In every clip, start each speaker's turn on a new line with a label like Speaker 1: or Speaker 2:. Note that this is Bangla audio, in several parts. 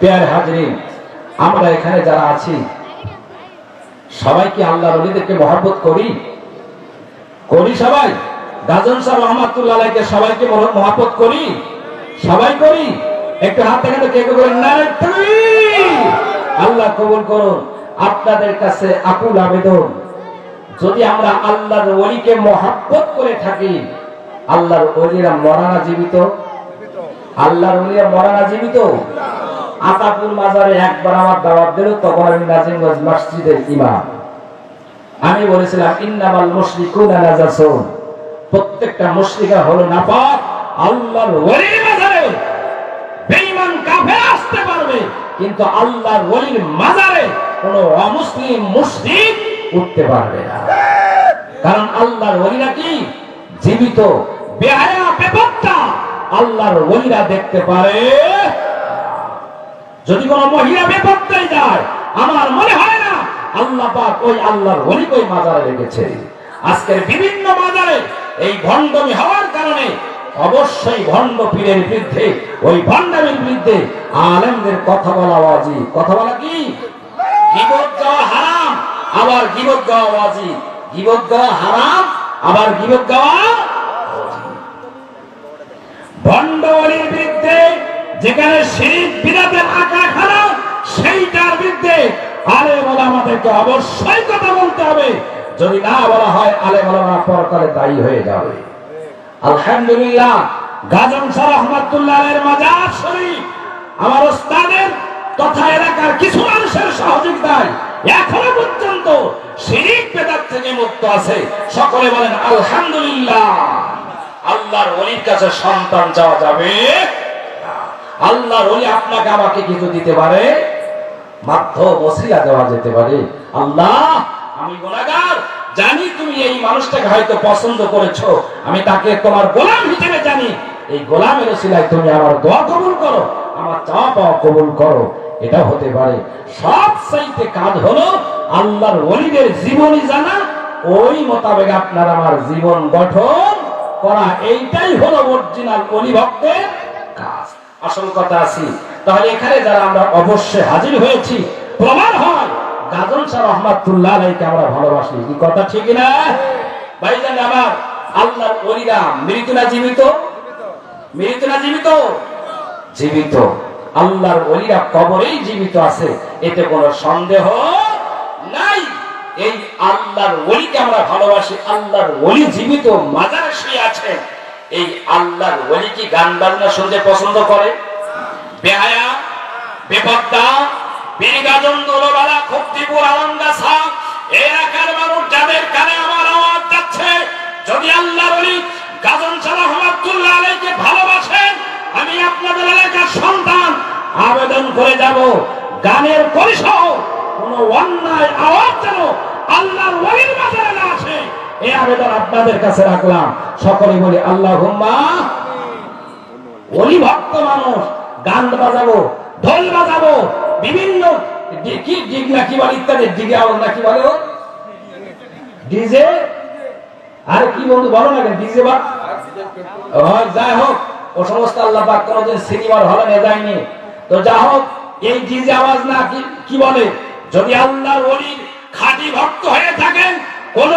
Speaker 1: পেয়ার হাজরিন, আমরা এখানে যারা আছি সবাই কি আল্লাহ রলিদেরকে মহাব্বত করি। করি সবাই। গাজন সাহেব রহমাতুল্লাহ আলাইকে সবাইকে মহাব্বত করি। সবাই করি। একটু হাত থেকে কে কে বলেন আল্লাহ কবুল করুন। আপনাদের কাছে আকুল আবেদন। যদি আমরা আল্লাহর ওলিকে মহাব্বত করে থাকি, আল্লাহর ওলিরা মরানা জীবিত। আল্লাহর ওলিরা মরানা জীবিত। আতাপুর মাজারে একবার আমার দাওয়াত দিল, তখন আমি নাজিমগঞ্জ মসজিদের ইমাম। আমি বলেছিলাম, ইন্নামাল মুশরিকুনা নাজাসুন। প্রত্যেকটা মুশরিকা হলো নাপাক, আল্লাহর ওলির মাজারে। বেঈমান কাফের আসতে পারবে, কিন্তু আল্লাহর ওলির মাজারে কোনো অমুসলিম মুশরিক উঠতে পারবে না। কারণ আল্লাহর ওলিরা কি? জীবিত, বেহায়া বেপত্তা আল্লাহর ওলিরা দেখতে পারে। যদি কোন মহিলা বেপত্তায় যায়, আমার মনে হয় না আল্লাহ পাক ওই আল্লাহর ওলিকে ওই মাজারে রেখেছে। আজকের বিভিন্ন মাজারে এই ভণ্ডমি হওয়ার কারণে অবশ্যই ভণ্ড পীরের বিরুদ্ধে, ওই ভণ্ডামির বিরুদ্ধে আলেমদের কথা বলা ওয়াজি কথা বলা কি? গিবত গাওয়া হারাম, আবার গিবত গাওয়া ওয়াজি গিবত গাওয়া হারাম, আবার গিবত গাওয়া ভণ্ডবলির বিরুদ্ধে যেখানে শিরিক আমাদেরকে অবশ্যই কথা বলতে হবে। যদি না বলা হয়, আলে বলা পরকালে দায়ী হয়ে যাবে। আলহামদুলিল্লাহ, গাজন শাহ রহমাতুল্লাহ মাজার শরীফ আমার ওস্তাদের তথা এলাকার কিছু মানুষের সহযোগিতায় এখনও পর্যন্ত শিরিক বেদাত থেকে মুক্ত আছে। সকলে বলেন, আলহামদুলিল্লাহ। আল্লাহর অলির কাছে সন্তান চাওয়া যাবে। আল্লাহর অলি আপনাকে আমাকে কিছু দিতে পারে? মাধ্য বসিলা দেওয়া যেতে পারে। আল্লাহ, আমি গোলাগার জানি তুমি এই মানুষটাকে হয়তো পছন্দ করেছ। আমি তাকে তোমার গোলাম হিসেবে জানি। এই গোলামের সিলাই তুমি আমার দোয়া কবুল করো, আমার চাওয়া পাওয়া কবুল করো। এটা হতে পারে। সব চাইতে কাজ হলো আল্লাহর ওলিদের জীবনী জানা। ওই মোতাবেক আপনার আমার জীবন গঠন করা। এইটাই হলো অরিজিনাল অলি ভক্তের কাজ। আসল কথা আছি তাহলে এখানে যারা আমরা অবশ্যই হাজির হয়েছি, প্রমাণ হয়। গাজন শাহ রহমাতুল্লাহ আলাইকে আমরা ভালোবাসি। কি কথা ঠিক না ভাইজান আমার আল্লাহ অলিরা মৃত না জীবিত? মৃত না জীবিত? জীবিত। আল্লাহর অলিরা কবরেই জীবিত আছে, এতে কোনো সন্দেহ নাই। এই আল্লাহর ওলিকে আমরা ভালোবাসি। আল্লাহর ওলি জীবিত, মাজারে শুয়ে আছে। এই আল্লাহর ওলি কি গান বাজনা শুনতে পছন্দ করে? বেহায়া বেপত্তা বীরগাজন দোলবালা খক্তিপুর আলমগাছা এলাকার মানুষ যাদের কানে আমার আওয়াজ যাচ্ছে, যদি আল্লাহর ওলি গাজন সালাহ রহমাতুল্লাহ আলাইকে ভালোবাসেন, আমি আপনাদের এলাকার সন্তান, আবেদন করে যাব। গানের পরিসহ কোন অন্যায় আওয়াজ যেন আল্লাহর ওলির মাঝারে না আসে এই আবেদন আপনাদের কাছে রাখলাম। সকলে বলি আল্লাহ ওলি ভক্ত মানুষ গান বাজাবো, ঢোল বাজাবো, বিভিন্ন ডিগ নাকি ইত্যাদি, ডিগে আওয়াজ নাকি বলে ডিজে? আর কি বন্ধু, বলো না ডিজে বা? যাই হোক, ও সমস্ত আল্লাহ পাক সিনেমার হলে নিয়ে যায়নি। তো যা হোক, এই ডিজে আওয়াজ না কি বলে? যদি আল্লাহর ওলির খাঁটি ভক্ত হয়ে থাকেন, কোন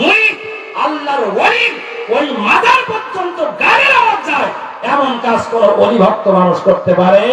Speaker 1: মুই আল্লাহর ওই মাদার পর্যন্ত গানের আওয়াজ যায়। এমন কাজ কোনো অলিভক্ত মানুষ করতে পারে।